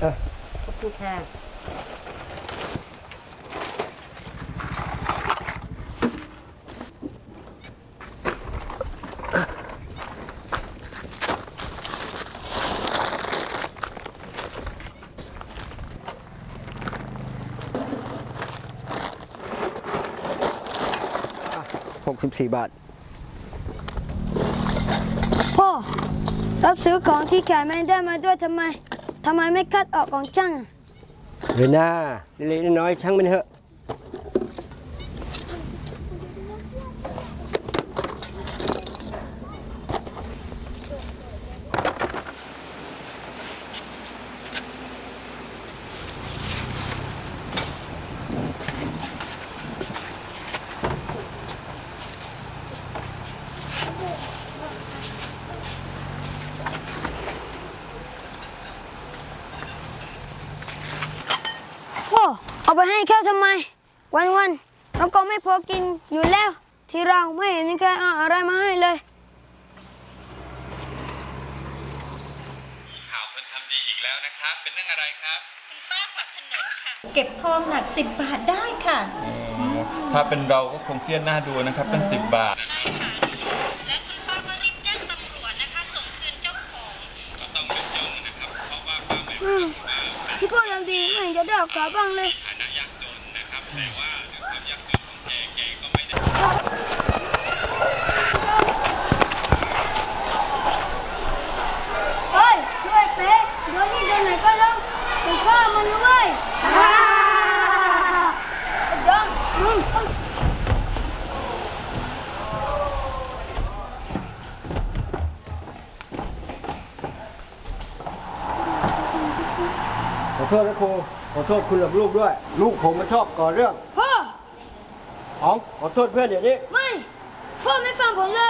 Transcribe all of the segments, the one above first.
ขอบคุณค่ะ64 บาท พ่อ รับซื้อของที่ขายไม่ได้มาด้วยทำไม ทำไมไม่คัดออกของช่างเรน่าเล็กๆน้อยๆช่างมันเถอะ พ่อ เอา ไปให้แค่ทำไม วันวันๆเราก็ไม่พอกินอยู่แล้ว ที่เราไม่เห็นมีใครเอาอะไรมาให้เลย ข่าวคนทำดีอีกแล้วนะครับ เป็นเรื่องอะไรครับเก็บทองหนัก10บาทได้ค่ะ ถ้าเป็นเราก็คงเครียดหน้าดูนะครับตั้ง10บาทและ ที่พ่อทำดีไม่เห็นจะได้ออกกลับบ้างเลยฐานะยากจนนะครับแต่ว่ายความยากจนของแกแกก็ไม่ได้เฮ้ยช่วยเป๊ะเดี๋ยวนี้เดินไหนก็ลงไปฆ่ามันด้วยอมอืม ขอ โทษนะครูขอโทษคุณกับลูกด้วย ลูกผมมาชอบก่อเรื่องพ่อ อ๋องขอโทษเพื่อนเดี๋ยวนี้ ไม่ พ่อไม่ฟังผมเลย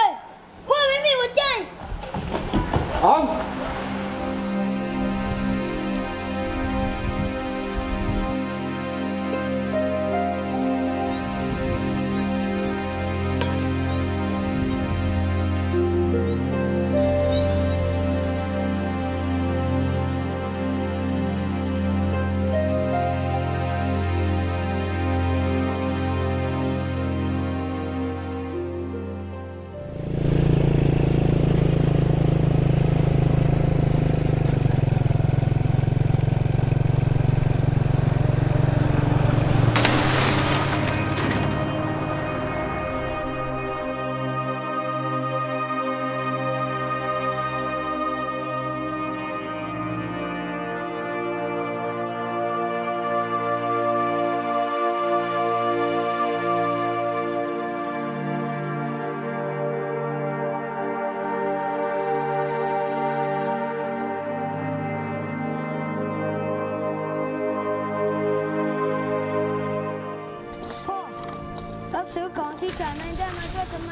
ซื้อของที่ขายไม่ได้มาด้วยทำไม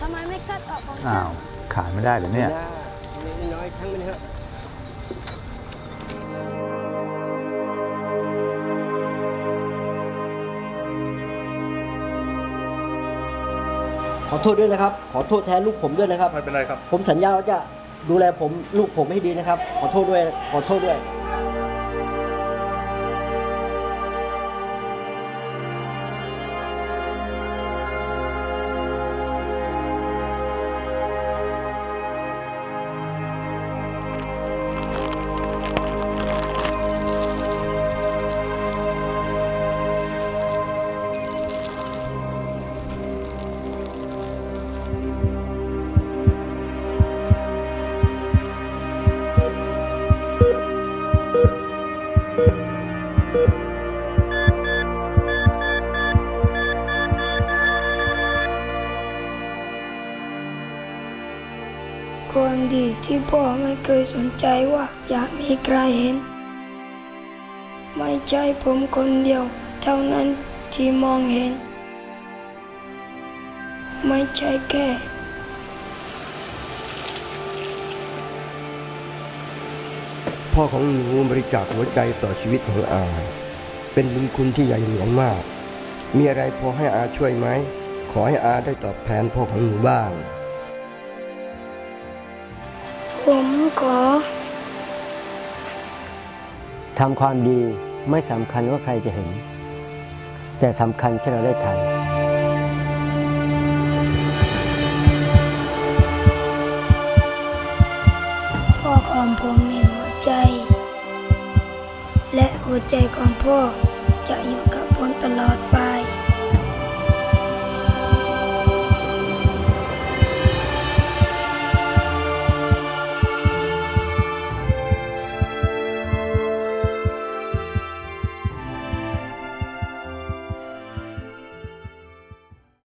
ทำไมไม่คัดออกของอ้าช่างวขายไม่ได้เหรอเนี่ยเรน่าเล็กๆน้อยๆช่างมันเถอะขอโทษด้วยนะครับ ขอโทษแทนลูกผมด้วยนะครับ ไม่เป็นไรครับ ผมสัญญาว่าจะดูแลผมลูกผมให้ดีนะครับ ขอโทษด้วย ขอโทษด้วย ความดีที่พ่อไม่เคยสนใจว่าจะมีใครเห็น ไม่ใช่ผมคนเดียว เท่านั้นที่มองเห็น ไม่ใช่แค่ พ่อของหนูบริจาคหัวใจต่อชีวิตของอา เป็นบุญคุณที่ใหญ่หลวงมาก มีอะไรพอให้อาช่วยไหม ขอให้อาได้ตอบแทนพ่อของหนูบ้าง ผมขอทำความดีไม่สำคัญว่าใครจะเห็น แต่สำคัญที่เราได้ทำ ใจของพ่อจะอยู่กับผมตลอดไป